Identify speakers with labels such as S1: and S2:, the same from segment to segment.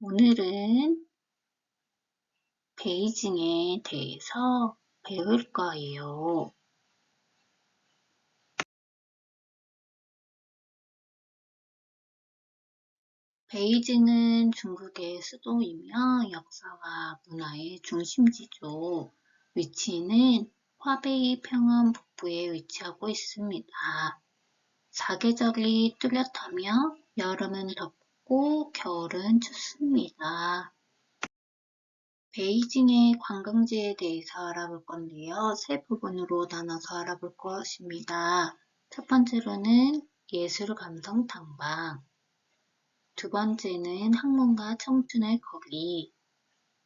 S1: 오늘은 베이징에 대해서 배울 거예요. 베이징은 중국의 수도이며 역사와 문화의 중심지죠. 위치는 화베이 평원 북부에 위치하고 있습니다. 사계절이 뚜렷하며 여름은 덥고 겨울은 춥습니다. 베이징의 관광지에 대해서 알아볼 건데요. 세 부분으로 나눠서 알아볼 것입니다. 첫 번째로는 예술 감성 탐방, 두 번째는 학문과 청춘의 거리,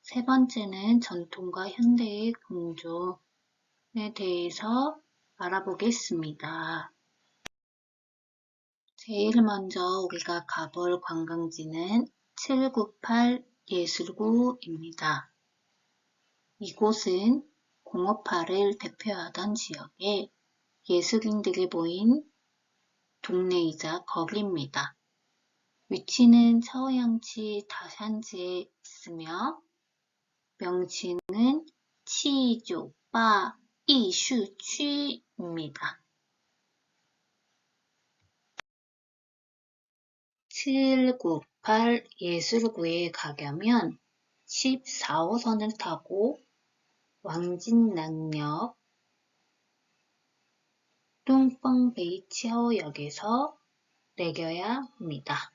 S1: 세 번째는 전통과 현대의 공존에 대해서 알아보겠습니다. 제일 먼저 우리가 가볼 관광지는 798 예술구입니다. 이곳은 공업화를 대표하던 지역에 예술인들이 모인 동네이자 거리입니다. 위치는 처우양치 다샨지에 있으며 명칭은 치조바 이슈취입니다. 798 예술구에 가려면 14호선을 타고 왕진낭역 뚱펑베이치하오역에서 내려야 합니다.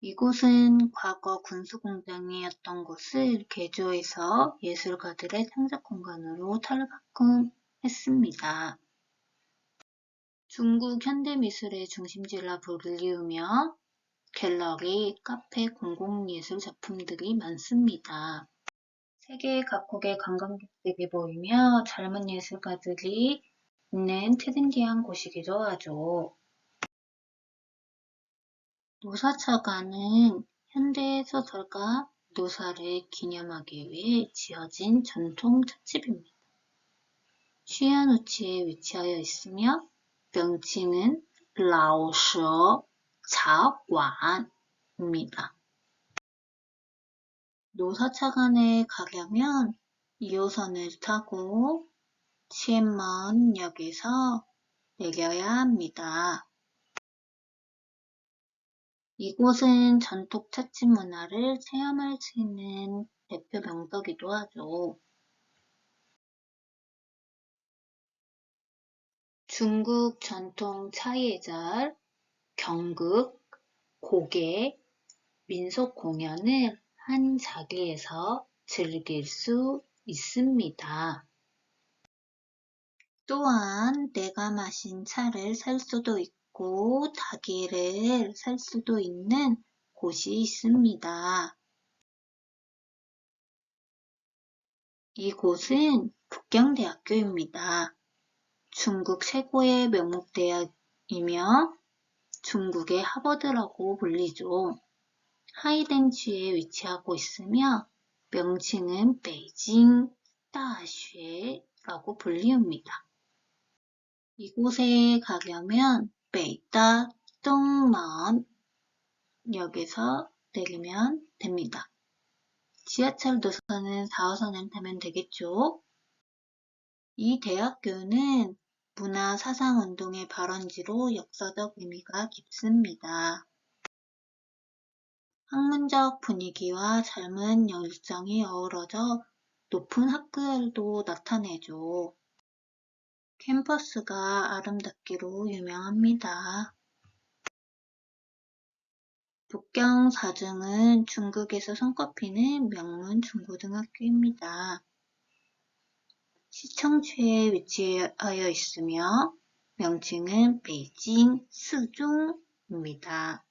S1: 이곳은 과거 군수공장이었던 곳을 개조해서 예술가들의 창작 공간으로 탈바꿈했습니다. 중국 현대미술의 중심지라 불리우며 갤러리, 카페, 공공예술 작품들이 많습니다. 세계 각국의 관광객들이 모이며 젊은 예술가들이 있는 트렌디한 곳이기도 하죠. 노사차관은 현대 소설가 노사를 기념하기 위해 지어진 전통 찻집입니다. 쉬안우치에 위치하여 있으며 명칭은 라오셔 자관입니다. 노사차관에 가려면 2호선을 타고 치엔먼역에서 내려야 합니다. 이곳은 전통 찻집 문화를 체험할 수 있는 대표 명소기도 하죠. 중국 전통 차예절, 경극, 고개, 민속 공연을 한 자리에서 즐길 수 있습니다. 또한 내가 마신 차를 살 수도 있고 닭기를 살 수도 있는 곳이 있습니다. 이곳은 북경대학교입니다. 중국 최고의 명목대학이며 중국의 하버드라고 불리죠. 하이덴치에 위치하고 있으며 명칭은 베이징 다쉐라고 불리웁니다. 이곳에 가려면 베이다 똥먼 역에서 내리면 됩니다. 지하철 노선은 4호선을 타면 되겠죠. 이 대학교는 문화 사상 운동의 발원지로 역사적 의미가 깊습니다. 학문적 분위기와 젊은 열정이 어우러져 높은 학교도 나타내죠. 캠퍼스가 아름답기로 유명합니다. 북경 사중은 중국에서 손꼽히는 명문 중고등학교입니다. 시청区에 위치하여 있으며 명칭은 베이징 스중입니다.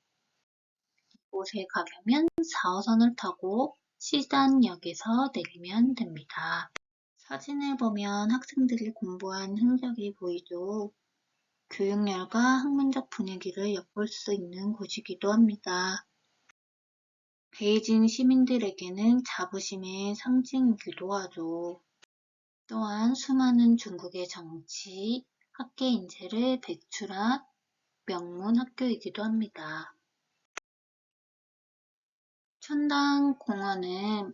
S1: 이곳에 가려면 4호선을 타고 시단역에서 내리면 됩니다. 사진을 보면 학생들이 공부한 흔적이 보이죠. 교육열과 학문적 분위기를 엿볼 수 있는 곳이기도 합니다. 베이징 시민들에게는 자부심의 상징이기도 하죠. 또한 수많은 중국의 정치, 학계 인재를 배출한 명문 학교이기도 합니다. 천당 공원은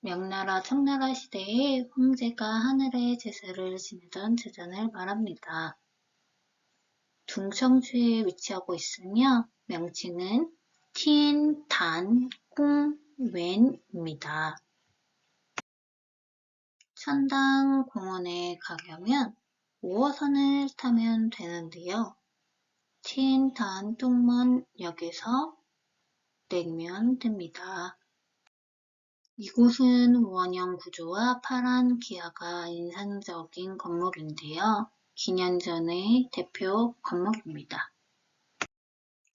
S1: 명나라 청나라 시대에 황제가 하늘의 제사를 지내던 제전을 말합니다. 둥청주에 위치하고 있으며 명칭은 틴, 단, 꿍, 웬입니다. 천당 공원에 가려면 5호선을 타면 되는데요. 틴, 단, 뚱먼 역에서 내리면 됩니다. 이곳은 원형 구조와 파란 기아가 인상적인 건물인데요. 기년전의 대표 건물입니다.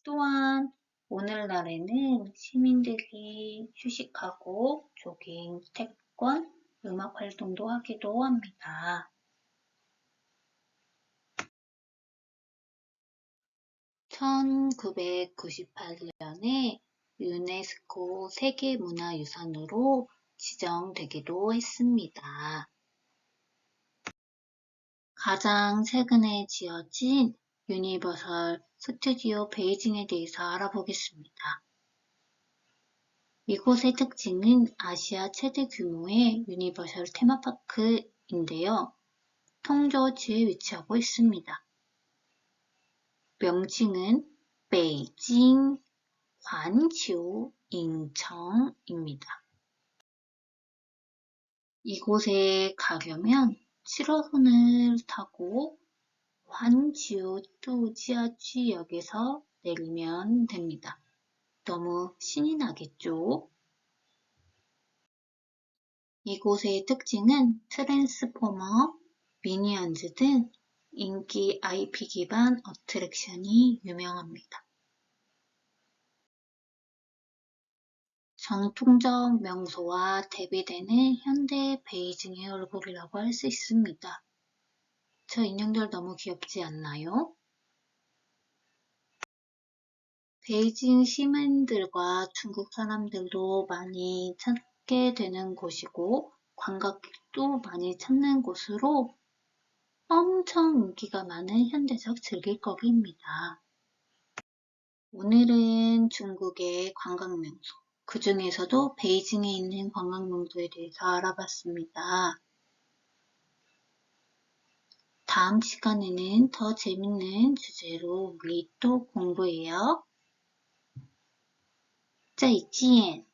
S1: 또한 오늘날에는 시민들이 휴식하고 조깅, 태권, 음악 활동도 하기도 합니다. 1998년에 유네스코 세계문화유산으로 지정되기도 했습니다. 가장 최근에 지어진 유니버설 스튜디오 베이징에 대해서 알아보겠습니다. 이곳의 특징은 아시아 최대 규모의 유니버설 테마파크인데요. 통저지에 위치하고 있습니다. 명칭은 베이징 관치우 인청입니다. 이곳에 가려면 7호선을 타고 환지우 뚜지아쥐역에서 내리면 됩니다. 너무 신이 나겠죠? 이곳의 특징은 트랜스포머, 미니언즈 등 인기 IP 기반 어트랙션이 유명합니다. 정통적 명소와 대비되는 현대 베이징의 얼굴이라고 할 수 있습니다. 저 인형들 너무 귀엽지 않나요? 베이징 시민들과 중국 사람들도 많이 찾게 되는 곳이고 관광객도 많이 찾는 곳으로 엄청 인기가 많은 현대적 즐길거리입니다. 오늘은 중국의 관광명소, 그 중에서도 베이징에 있는 관광명소에 대해서 알아봤습니다. 다음 시간에는 더 재밌는 주제로 우리 또 공부해요. 再见。